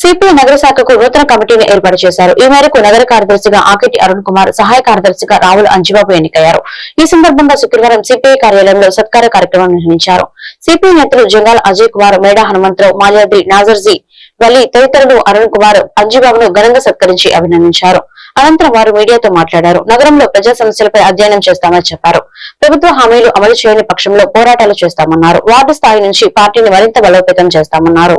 CPI నగర శాఖకు నూతన కమిటీని ఏర్పాటు చేశారు. ఈ మేరకు నగర కార్యదర్శిగా ఆకెటి అరుణ్ కుమార్ సహాయ కార్యదర్శిగా రావుల అంజిబాబు ఎన్నికయ్యారు. ఈ సందర్భంగా శుక్రవారం సిపిఐ కార్యాలయంలో సత్కార కార్యక్రమం నిర్వహించారు. సిపిఐ నేతలు జంగాల్ అజయ్ కుమార్ మేడా హనుమంతరావు మాల్యాద్రి నాజర్జీ వలి తదితరులు అరుణ్ కుమార్ అంజిబాబును ఘనంగా సత్కరించి అభినందించారు. అనంతరం వారు మీడియాతో మాట్లాడారు. నగరంలో ప్రజా సమస్యలపై అధ్యయనం చేస్తామని చెప్పారు. ప్రభుత్వ హామీలు అమలు చేయని పక్షంలో పోరాటాలు చేస్తామన్నారు. వార్డు స్థాయి నుంచి పార్టీని మరింత బలోపేతం చేస్తామన్నారు.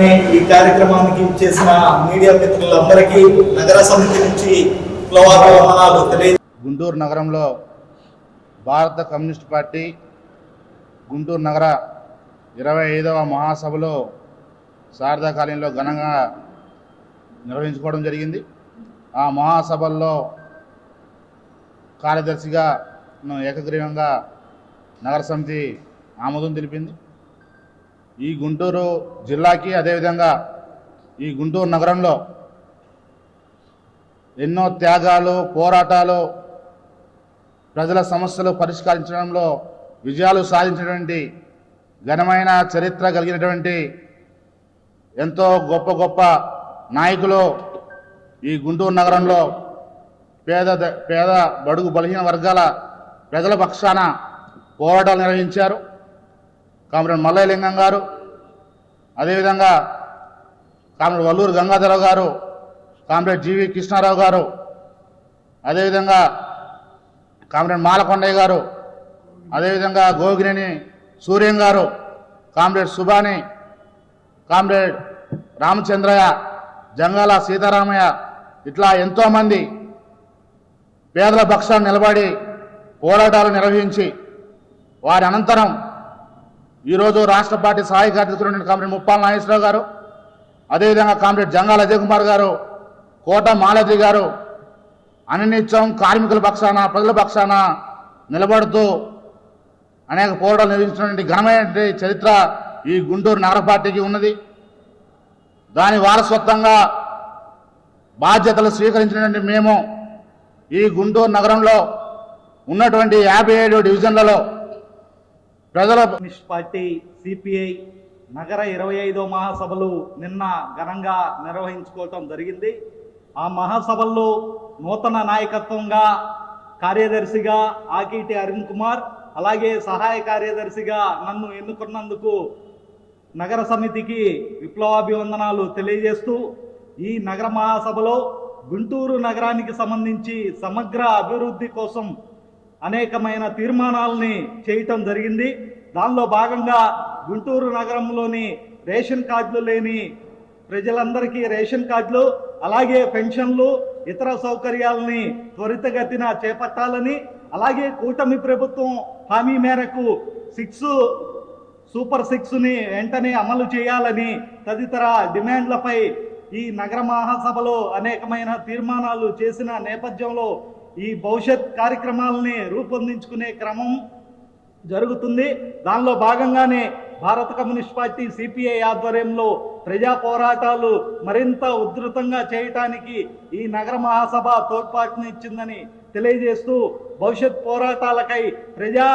సిపిఐ ఈ కార్యక్రమానికి చేసిన మీడియా మిత్రులందరికీ నగర సమితి నుంచి తెలియ గుంటూరు నగరంలో భారత కమ్యూనిస్ట్ పార్టీ గుంటూరు నగర ఇరవై ఐదవ మహాసభలో శారదా కాలనీలో ఘనంగా నిర్వహించుకోవడం జరిగింది. ఆ మహాసభల్లో కార్యదర్శిగా ఏకగ్రీవంగా నగర సమితి ఆమోదం తెలిపింది. ఈ గుంటూరు జిల్లాకి అదేవిధంగా ఈ గుంటూరు నగరంలో ఎన్నో త్యాగాలు పోరాటాలు ప్రజల సమస్యలు పరిష్కరించడంలో విజయాలు సాధించినటువంటి ఘనమైన చరిత్ర కలిగినటువంటి ఎంతో గొప్ప గొప్ప నాయకులు ఈ గుంటూరు నగరంలో పేద ద- పేద బడుగు బలహీన వర్గాల ప్రజల పక్షాన పోరాటాలు నిర్వహించారు. కామరేడు మల్లయ్యలింగం గారు అదేవిధంగా కామరేడు వల్లూరు గంగాధరరావు గారు కామ్రేడ్ జీవి కృష్ణారావు గారు అదేవిధంగా కామ్రేడ్ మాలకొండయ్య గారు అదేవిధంగా గోగినేని సూర్యం గారు కామ్రేడ్ సుబాని కామ్రేడ్ రామచంద్రయ్య జంగాల సీతారామయ్య ఇట్లా ఎంతోమంది పేదల పక్షాన్ని నిలబడి పోరాటాలు నిర్వహించి వారి అనంతరం ఈరోజు రాష్ట్ర పార్టీ సహాయ కార్యదర్శులు కామ్రేడ్ ముప్పాల నాగేశ్వరరావు గారు అదేవిధంగా కామ్రేడ్ జంగాల అజయ్ కుమార్ గారు కోట మాలతి గారు అనినిత్యం కార్మికుల పక్షాన ప్రజల పక్షాన నిలబడుతూ అనేక పోరాటాలు నిర్వహించినటువంటి ఘనమైనటువంటి చరిత్ర ఈ గుంటూరు నగర పార్టీకి ఉన్నది. దాని వారసత్వంగా బాధ్యతలు స్వీకరించినటువంటి మేము ఈ గుంటూరు నగరంలో ఉన్నటువంటి యాభై ఏడు డివిజన్లలో ప్రజల కమ్యూనిస్ట్ పార్టీ సిపిఐ నగర ఇరవై ఐదో మహాసభలు నిన్న ఘనంగా నిర్వహించుకోవటం జరిగింది. ఆ మహాసభల్లో నూతన నాయకత్వంగా కార్యదర్శిగా ఆకిటి అరుణ్ కుమార్ అలాగే సహాయ కార్యదర్శిగా నన్ను ఎన్నుకున్నందుకు నగర సమితికి విప్లవాభివందనాలు తెలియజేస్తూ ఈ నగర మహాసభలో గుంటూరు నగరానికి సంబంధించి సమగ్ర అభివృద్ధి కోసం అనేకమైన తీర్మానాలని చేయటం జరిగింది. దానిలో భాగంగా గుంటూరు నగరంలోని రేషన్ కార్డులు లేని ప్రజలందరికీ రేషన్ కార్డులు అలాగే పెన్షన్లు ఇతర సౌకర్యాలని త్వరితగతిన చేపట్టాలని అలాగే కూటమి ప్రభుత్వం హామీ మేరకు సిక్స్ సూపర్ సిక్స్ని వెంటనే అమలు చేయాలని తదితర డిమాండ్లపై ఈ నగర మహాసభలో అనేకమైన తీర్మానాలు చేసిన నేపథ్యంలో ఈ భవిష్యత్ కార్యక్రమాలని రూపొందించుకునే క్రమం జరుగుతుంది. దానిలో భాగంగానే భారత కమ్యూనిస్ట్ పార్టీ సిపిఐ ఆధ్వర్యంలో ప్రజా పోరాటాలు మరింత ఉధృతంగా చేయటానికి ఈ నగర మహాసభ తోడ్పాటునిచ్చిందని తెలియజేస్తూ భవిష్యత్ పోరాటాలకై ప్రజా